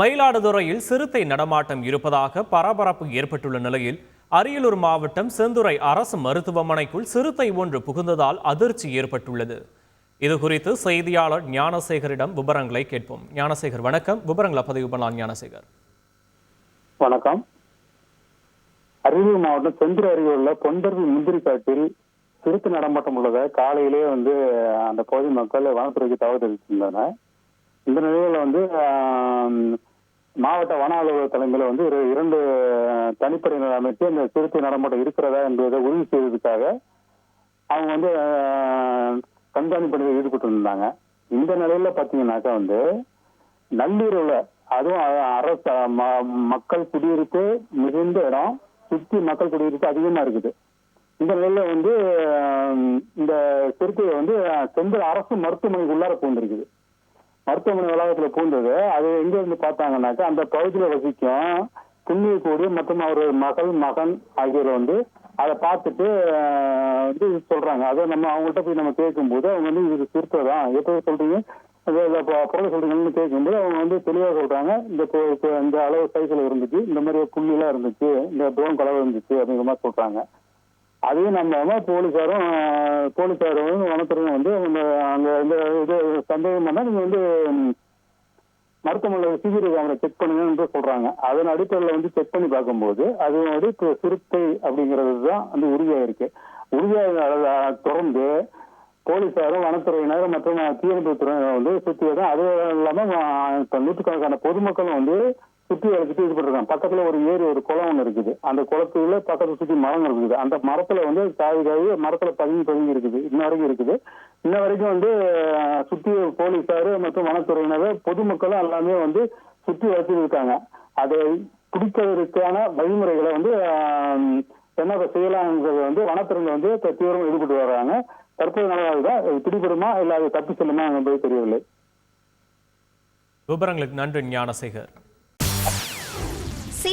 மயிலாடுதுறையில் சிறுத்தை நடமாட்டம் இருப்பதாக பரபரப்பு ஏற்பட்டுள்ள நிலையில் அரியலூர் மாவட்டம் செந்துறை அரசு மருத்துவமனைக்குள் சிறுத்தை ஒன்று புகுந்ததால் அதிர்ச்சி ஏற்பட்டுள்ளது. இது குறித்து செய்தியாளர் ஞானசேகரிடம் விவரங்களை கேட்போம். ஞானசேகர் வணக்கம். விவரங்களை பதிவு பண்ணலாம் ஞானசேகர். வணக்கம். அரியலூர் மாவட்டம் செந்துறை அருகே உள்ள பொண்டர்வி முந்திரி காட்டில் சிறுத்தை நடமாட்டம் உள்ளதை காலையிலேயே வந்து அந்த பகுதி மக்கள் வனத்துறைக்கு தகவல் தெரிவித்திருந்தனர். இந்த நிலையில வந்து மாவட்ட வன அலுவலர் தலைமையில வந்து ஒரு இரண்டு தனிப்படையினர் அமைத்து இந்த சிறுத்தை நடமாட்டம் இருக்கிறதா என்பதை உறுதி செய்வதற்காக அவங்க வந்து ஆஹ், கண்காணிப்பு ஈடுபட்டு இருந்தாங்க இந்த நிலையில பாத்தீங்கன்னாக்கா வந்து நள்ளிரவுல அதுவும் அரசு ம- மக்கள் குடியிருப்பு மிகுந்த இடம் சுற்றி மக்கள் குடியிருப்பு அதிகமா இருக்குது. இந்த நிலையில வந்து இந்த சிறுத்தையை வந்து செந்தில் அரசு மருத்துவமனைக்கு உள்ளார பூந்திருக்குது மருத்துவமனை வளாகத்துல பூந்தது. அது எங்க இருந்து பார்த்தாங்கன்னாக்கா அந்த பகுதியில வசிக்கும் புண்ணிய கூடி மற்றும் அவர் மகள் மகன் ஆகியோர் வந்து அதை பார்த்துட்டு வந்து சொல்றாங்க. அதை நம்ம அவங்கள்ட்ட போய் நம்ம கேட்கும்போது அவங்க வந்து இது சிறுத்தை தான். எப்படி சொல்றீங்க? அது பொருளை சொல்றீங்கன்னு கேட்கும்போது அவங்க வந்து தெளிவாக சொல்றாங்க. இந்த இந்த அளவு சைஸ்ல இருந்துச்சு. இந்த மாதிரி புள்ளிலாம் இருந்துச்சு. இந்த ட்ரோன் கலவை இருந்துச்சு அப்படிங்கிற மாதிரி சொல்றாங்க. அதையும் நம்பாம போலீஸாரும் போலீஸாரும் வனத்துறையும் வந்து அங்க இந்த இது சந்தேகம் பண்ணா நீங்க வந்து மருத்துவமனை மருத்துவமனையில் சிசிடிவி கேமரா செக் பண்ணுங்கன்னு சொல்றாங்க. அதன் அடிப்படையில் வந்து செக் பண்ணி பார்க்கும்போது அது வந்து இப்போ சிறுத்தை அப்படிங்கிறது தான் வந்து உறுதியாயிருக்கு உறுதியாக தொடர்ந்து போலீஸாரும் வனத்துறையினர் மற்றும் தீயணைப்பு துறையினர் வந்து சுற்றி தான் அது இல்லாமல் நூற்றுக்கணக்கான பொதுமக்களும் வந்து சுற்றி வளர்த்துட்டு இது பண்ணிருக்காங்க. பக்கத்துல ஒரு ஏரி ஒரு குளம் ஒன்று இருக்குது. அந்த குளத்துல பக்கத்துல சுத்தி மரங்கள் இருக்குது. அந்த மரத்துல வந்து காய் காய் மரத்துல பதுங்கி பதுங்கி இருக்குது. இன்ன வரைக்கும் இருக்குது. இன்ன வரைக்கும் வந்து சுற்றி சுத்தி மற்றும் வனத்துறையினர் பொதுமக்களும் எல்லாமே வந்து சுற்றி வளர்த்துட்டு இருக்காங்க அதை குடிக்கிறதுக்கான வழிமுறைகளை வந்து என்ன செய்யலாம்ங்கிறது வந்து வனத்துறையில வந்து இப்ப தீவிரம் ஈடுபட்டு வர்றாங்க. தற்போது நிலவாக பிடிபடுமா இல்ல அது தப்பி செல்லுமா என்பது தெரியவில்லை. விவரங்களுக்கு நன்றி ஞானசேகர்.